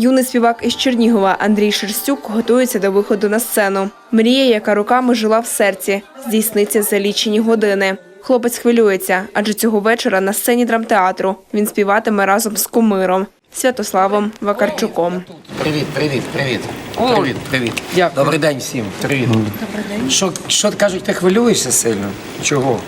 Юний співак із Чернігова Андрій Шерстюк готується до виходу на сцену. Мрія, яка роками жила в серці, здійсниться за лічені години. Хлопець хвилюється, адже цього вечора на сцені драмтеатру він співатиме разом з кумиром Святославом Вакарчуком. Привіт, привіт, привіт. Привіт, привіт. Дякую. Добрий день всім. Привіт. Добрий день. Що, що кажуть, ти хвилюєшся сильно? Чого?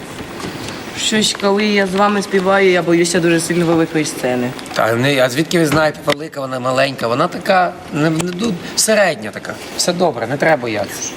Щось, коли я з вами співаю, я боюся дуже сильно великої сцени. Та не, а звідки ви знаєте, велика вона маленька? Вона така, не, не, середня така. Все добре, не треба боятися.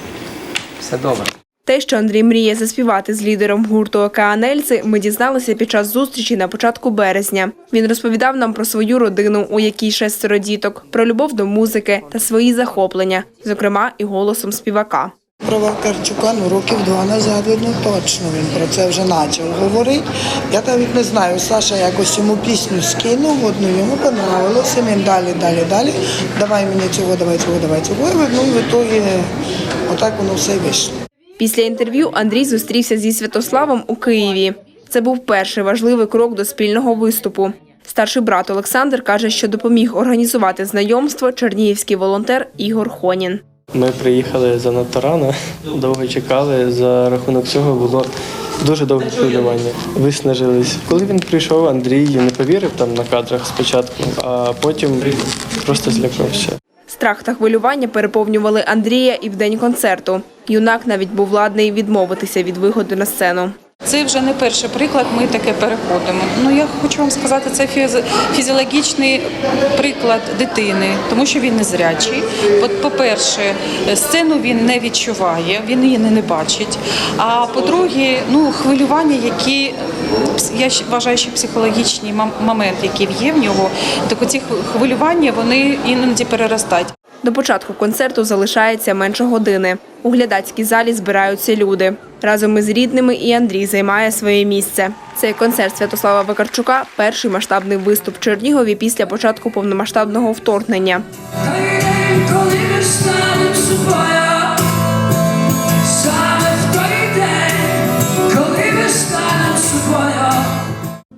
Все добре. Те, що Андрій мріє заспівати з лідером гурту Океанельці, ми дізналися під час зустрічі на початку березня. Він розповідав нам про свою родину, у якій шестеро діток, про любов до музики та свої захоплення, зокрема і голосом співака. Про Вакарчука ну, років два назад, видно, точно він про це вже почав говорити. Я навіть не знаю, Саша якось йому пісню скинув, одну йому понравилося, він далі, далі, далі. Давай мені цього, давай цього, давай цього. І ну, в ітогі отак воно все вийшло. Після інтерв'ю Андрій зустрівся зі Святославом у Києві. Це був перший важливий крок до спільного виступу. Старший брат Олександр каже, що допоміг організувати знайомство чернігівський волонтер Ігор Хонін. Ми приїхали занадто рано, довго чекали. За рахунок цього було дуже довге хвилювання. Виснажились. Коли він прийшов, Андрій не повірив там на кадрах спочатку, а потім просто злякався. Страх та хвилювання переповнювали Андрія і в день концерту. Юнак навіть був ладний відмовитися від виходу на сцену. Це вже не перший приклад. Ми таке переходимо. Ну я хочу вам сказати, це фізіологічний приклад дитини, тому що він незрячий. От, по-перше, сцену він не відчуває, він її не, бачить. А по-друге, ну хвилювання, які я вважаю, що психологічний мом- момент, який є в нього, так оці хвилювання вони іноді переростають. До початку концерту залишається менше години. У глядацькій залі збираються люди. Разом із рідними і Андрій займає своє місце. Цей концерт Святослава Викарчука перший масштабний виступ в Чернігові після початку повномасштабного вторгнення.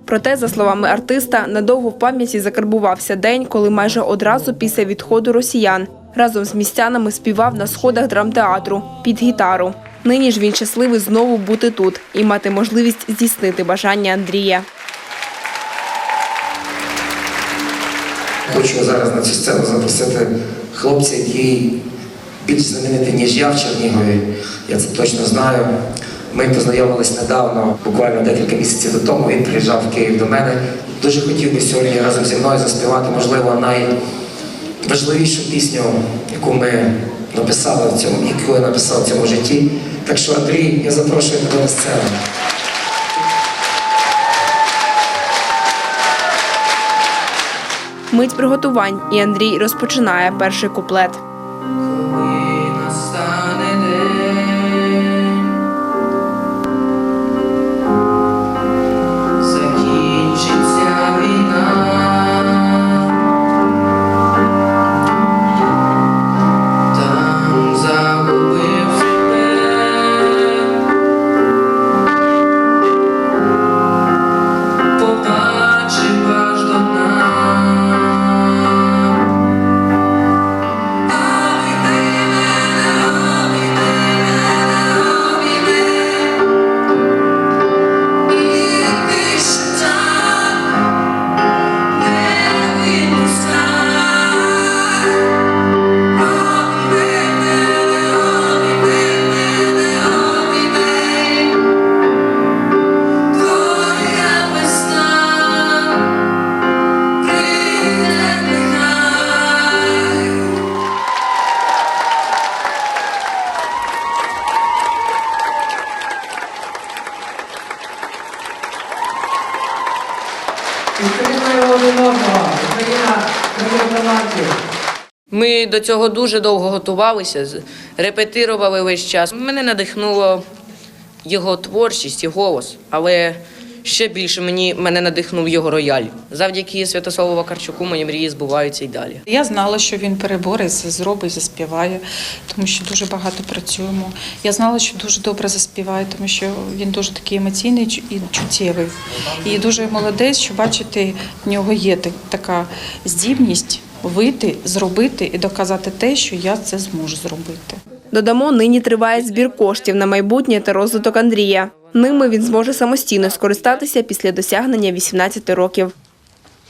Проте, за словами артиста, надовго в пам'яті закарбувався день, коли майже одразу після відходу росіян разом з містянами співав на сходах драмтеатру під гітару. Нині ж він щасливий знову бути тут і мати можливість здійснити бажання Андрія. Хочу зараз на цю сцену запросити хлопця, який більш знаменитий, ніж я в Чернігові. Я це точно знаю. Ми познайомились недавно, буквально декілька місяців до тому. Він приїжджав в Київ до мене. Дуже хотів би сьогодні разом зі мною заспівати, можливо, найважливішу пісню, яку ми написали в цьому, яку я написав в цьому житті. Так що, Андрій, я запрошую тебе на сцену. Мить приготувань, і Андрій розпочинає перший куплет. Ми до цього дуже довго готувалися, репетирували весь час. Мене надихнуло його творчість і голос, але ще більше мені мене надихнув його рояль. Завдяки Святославу Вакарчуку мої мрії збуваються й далі. Я знала, що він перебореться, зробить, заспіває, тому що дуже багато працюємо. Я знала, що дуже добре заспіває, тому що він дуже такий емоційний і чуттєвий. І дуже молодець, що бачите, в нього є та- така здібність. вийти, зробити і доказати те, що я це зможу зробити. Додамо, нині триває збір коштів на майбутнє та розвиток Андрія. Ними він зможе самостійно скористатися після досягнення 18 років.